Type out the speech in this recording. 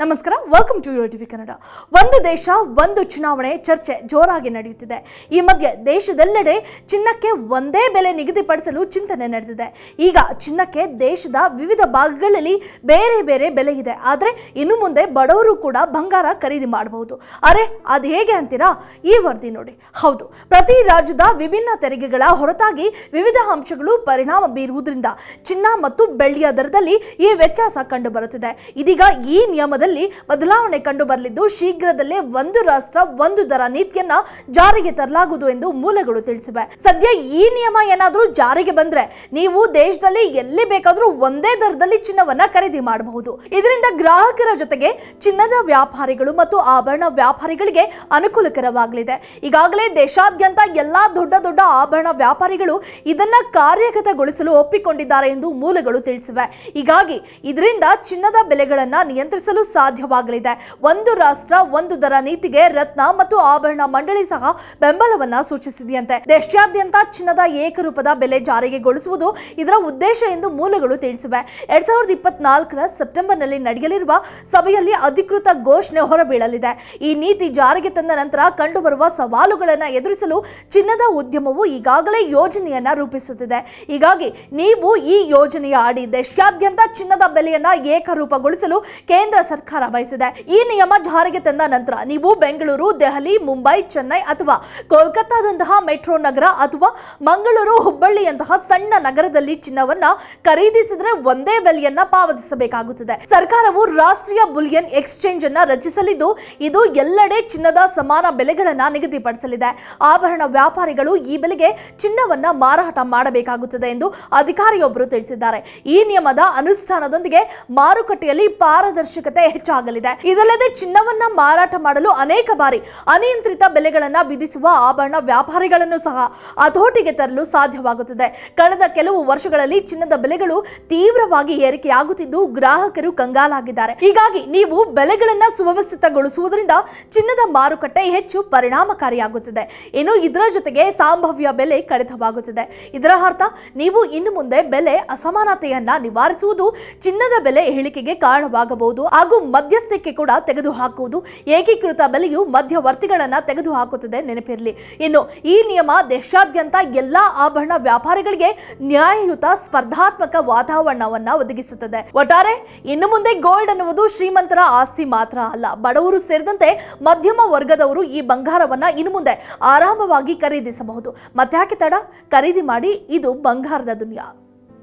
ನಮಸ್ಕಾರ welcome to U TV Kannada ಒಂದು ದೇಶ, ಒಂದು ಚುನಾವಣೆ ಚರ್ಚೆ ಜೋರಾಗಿ ನಡೆಯುತ್ತಿದೆ. ಈ ಮಧ್ಯೆ ದೇಶದೆಲ್ಲೆಡೆ ಚಿನ್ನಕ್ಕೆ ಒಂದೇ ಬೆಲೆ ನಿಗದಿಪಡಿಸಲು ಚಿಂತನೆ ನಡೆದಿದೆ. ಈಗ ಚಿನ್ನಕ್ಕೆ ದೇಶದ ವಿವಿಧ ಭಾಗಗಳಲ್ಲಿ ಬೇರೆ ಬೇರೆ ಬೆಲೆ ಇದೆ. ಆದರೆ ಇನ್ನು ಮುಂದೆ ಬಡವರು ಕೂಡ ಬಂಗಾರ ಖರೀದಿ ಮಾಡಬಹುದು. ಅರೆ, ಅದು ಹೇಗೆ ಅಂತೀರಾ? ಈ ವರದಿ ನೋಡಿ. ಹೌದು, ಪ್ರತಿ ರಾಜ್ಯದ ವಿಭಿನ್ನ ತೆರಿಗೆಗಳ ಹೊರತಾಗಿ ವಿವಿಧ ಅಂಶಗಳು ಪರಿಣಾಮ ಬೀರುವುದರಿಂದ ಚಿನ್ನ ಮತ್ತು ಬೆಳ್ಳಿಯ ದರದಲ್ಲಿ ಈ ವ್ಯತ್ಯಾಸ ಕಂಡುಬರುತ್ತಿದೆ. ಇದೀಗ ಈ ನಿಯಮದಲ್ಲಿ ಬದಲಾವಣೆ ಕಂಡು ಬರಲಿದ್ದು ಶೀಘ್ರದಲ್ಲೇ ಒಂದು ರಾಷ್ಟ್ರ, ಒಂದು ದರ ನೀತಿಯನ್ನ ಜಾರಿಗೆ ತರಲಾಗುವುದು ಎಂದು ಮೂಲಗಳು ತಿಳಿಸಿವೆ. ಸದ್ಯ ಈ ನಿಯಮ ಏನಾದರೂ ಜಾರಿಗೆ ಬಂದ್ರೆ ನೀವು ದೇಶದಲ್ಲಿ ಎಲ್ಲಿ ಬೇಕಾದರೂ ಒಂದೇ ದರದಲ್ಲಿ ಚಿನ್ನವನ್ನ ಖರೀದಿ ಮಾಡಬಹುದು. ಇದರಿಂದ ಗ್ರಾಹಕರ ಜೊತೆಗೆ ಚಿನ್ನದ ವ್ಯಾಪಾರಿಗಳು ಮತ್ತು ಆಭರಣ ವ್ಯಾಪಾರಿಗಳಿಗೆ ಅನುಕೂಲಕರವಾಗಲಿದೆ. ಈಗಾಗಲೇ ದೇಶಾದ್ಯಂತ ಎಲ್ಲಾ ದೊಡ್ಡ ದೊಡ್ಡ ಆಭರಣ ವ್ಯಾಪಾರಿಗಳು ಇದನ್ನ ಕಾರ್ಯಗತಗೊಳಿಸಲು ಒಪ್ಪಿಕೊಂಡಿದ್ದಾರೆ ಎಂದು ಮೂಲಗಳು ತಿಳಿಸಿವೆ. ಹೀಗಾಗಿ ಇದರಿಂದ ಚಿನ್ನದ ಬೆಲೆಗಳನ್ನ ನಿಯಂತ್ರಿಸಲು ಸಾಧ್ಯವಾಗಲಿದೆ. ಒಂದು ರಾಷ್ಟ್ರ, ಒಂದು ದರ ನೀತಿಗೆ ರತ್ನ ಮತ್ತು ಆಭರಣ ಮಂಡಳಿ ಸಹ ಬೆಂಬಲವನ್ನ ಸೂಚಿಸಿದೆಯಂತೆ. ದೇಶಾದ್ಯಂತ ಚಿನ್ನದ ಏಕರೂಪದ ಬೆಲೆ ಜಾರಿಗೆಗೊಳಿಸುವುದು ಇದರ ಉದ್ದೇಶ ಎಂದು ಮೂಲಗಳು ತಿಳಿಸಿವೆ. ಎರಡ್ ಸಾವಿರದ ಇಪ್ಪತ್ನಾಲ್ಕರ ಸೆಪ್ಟೆಂಬರ್ನಲ್ಲಿ ನಡೆಯಲಿರುವ ಸಭೆಯಲ್ಲಿ ಅಧಿಕೃತ ಘೋಷಣೆ ಹೊರಬೀಳಲಿದೆ. ಈ ನೀತಿ ಜಾರಿಗೆ ತಂದ ನಂತರ ಕಂಡುಬರುವ ಸವಾಲುಗಳನ್ನು ಎದುರಿಸಲು ಚಿನ್ನದ ಉದ್ಯಮವು ಈಗಾಗಲೇ ಯೋಜನೆಯನ್ನ ರೂಪಿಸುತ್ತಿದೆ. ಹೀಗಾಗಿ ನೀವು ಈ ಯೋಜನೆಯ ಅಡಿ ದೇಶಾದ್ಯಂತ ಚಿನ್ನದ ಬೆಲೆಯನ್ನ ಏಕರೂಪಗೊಳಿಸಲು ಕೇಂದ್ರ ಸರ್ಕಾರ ಬಯಸಿದೆ ಈ ನಿಯಮ ಜಾರಿಗೆ ತಂದ ನಂತರ ನೀವು ಬೆಂಗಳೂರು, ದೆಹಲಿ, ಮುಂಬೈ, ಚೆನ್ನೈ ಅಥವಾ ಕೋಲ್ಕತ್ತಾದಂತಹ ಮೆಟ್ರೋ ನಗರ ಅಥವಾ ಮಂಗಳೂರು, ಹುಬ್ಬಳ್ಳಿಯಂತಹ ಸಣ್ಣ ನಗರದಲ್ಲಿ ಚಿನ್ನವನ್ನ ಖರೀದಿಸಿದ್ರೆ ಒಂದೇ ಬೆಲೆಯನ್ನ ಪಾವತಿಸಬೇಕಾಗುತ್ತದೆ. ಸರ್ಕಾರವು ರಾಷ್ಟ್ರೀಯ ಬುಲಿಯನ್ ಎಕ್ಸ್ಚೇಂಜ್ ಅನ್ನ ರಚಿಸಲಿದ್ದು, ಇದು ಎಲ್ಲೆಡೆ ಚಿನ್ನದ ಸಮಾನ ಬೆಲೆಗಳನ್ನ ನಿಗದಿಪಡಿಸಲಿದೆ. ಆಭರಣ ವ್ಯಾಪಾರಿಗಳು ಈ ಬೆಲೆಗೆ ಚಿನ್ನವನ್ನ ಮಾರಾಟ ಮಾಡಬೇಕಾಗುತ್ತದೆ ಎಂದು ಅಧಿಕಾರಿಯೊಬ್ಬರು ತಿಳಿಸಿದ್ದಾರೆ. ಈ ನಿಯಮದ ಅನುಷ್ಠಾನದೊಂದಿಗೆ ಮಾರುಕಟ್ಟೆಯಲ್ಲಿ ಪಾರದರ್ಶಕತೆ ಹೆಚ್ಚಾಗಲಿದೆ. ಇದಲ್ಲದೆ ಚಿನ್ನವನ್ನ ಮಾರಾಟ ಮಾಡಲು ಅನೇಕ ಬಾರಿ ಅನಿಯಂತ್ರಿತ ಬೆಲೆಗಳನ್ನ ವಿಧಿಸುವ ಆಭರಣ ವ್ಯಾಪಾರಿಗಳನ್ನು ಸಹ ಹತೋಟಿಗೆ ತರಲು ಸಾಧ್ಯವಾಗುತ್ತದೆ. ಕಳೆದ ಕೆಲವು ವರ್ಷಗಳಲ್ಲಿ ಚಿನ್ನದ ಬೆಲೆಗಳು ತೀವ್ರವಾಗಿ ಏರಿಕೆಯಾಗುತ್ತಿದ್ದು ಗ್ರಾಹಕರು ಕಂಗಾಲಾಗಿದ್ದಾರೆ. ಹೀಗಾಗಿ ನೀವು ಬೆಲೆಗಳನ್ನ ಸುವ್ಯವಸ್ಥಿತಗೊಳಿಸುವುದರಿಂದ ಚಿನ್ನದ ಮಾರುಕಟ್ಟೆ ಹೆಚ್ಚು ಪರಿಣಾಮಕಾರಿಯಾಗುತ್ತದೆ. ಇನ್ನು ಇದರ ಜೊತೆಗೆ ಸಂಭಾವ್ಯ ಬೆಲೆ ಕಡಿತವಾಗುತ್ತದೆ. ಇದರ ಅರ್ಥ ನೀವು ಇನ್ನು ಮುಂದೆ ಬೆಲೆ ಅಸಮಾನತೆಯನ್ನ ನಿವಾರಿಸುವುದು ಚಿನ್ನದ ಬೆಲೆ ಇಳಿಕೆಗೆ ಕಾರಣವಾಗಬಹುದು. ಹಾಗೂ ಮಧ್ಯಸ್ಥಿಕೆ ಕೂಡ ತೆಗೆದುಹಾಕುವುದು ಏಕೀಕೃತ ಬೆಲೆಯು ಮಧ್ಯವರ್ತಿಗಳನ್ನ ತೆಗೆದುಹಾಕುತ್ತದೆ ನೆನಪಿರಲಿ. ಇನ್ನು ಈ ನಿಯಮ ದೇಶಾದ್ಯಂತ ಎಲ್ಲಾ ಆಭರಣ ವ್ಯಾಪಾರಿಗಳಿಗೆ ನ್ಯಾಯಯುತ ಸ್ಪರ್ಧಾತ್ಮಕ ವಾತಾವರಣವನ್ನ ಒದಗಿಸುತ್ತದೆ. ಒಟ್ಟಾರೆ, ಇನ್ನು ಮುಂದೆ ಗೋಲ್ಡ್ ಅನ್ನುವುದು ಶ್ರೀಮಂತರ ಆಸ್ತಿ ಮಾತ್ರ ಅಲ್ಲ. ಬಡವರು ಸೇರಿದಂತೆ ಮಧ್ಯಮ ವರ್ಗದವರು ಈ ಬಂಗಾರವನ್ನ ಇನ್ನು ಮುಂದೆ ಆರಾಮವಾಗಿ ಖರೀದಿಸಬಹುದು. ಮತ್ತ್ಯಾಕೆ ತಡ? ಖರೀದಿ ಮಾಡಿ, ಇದು ಬಂಗಾರದ ದುನಿಯಾ.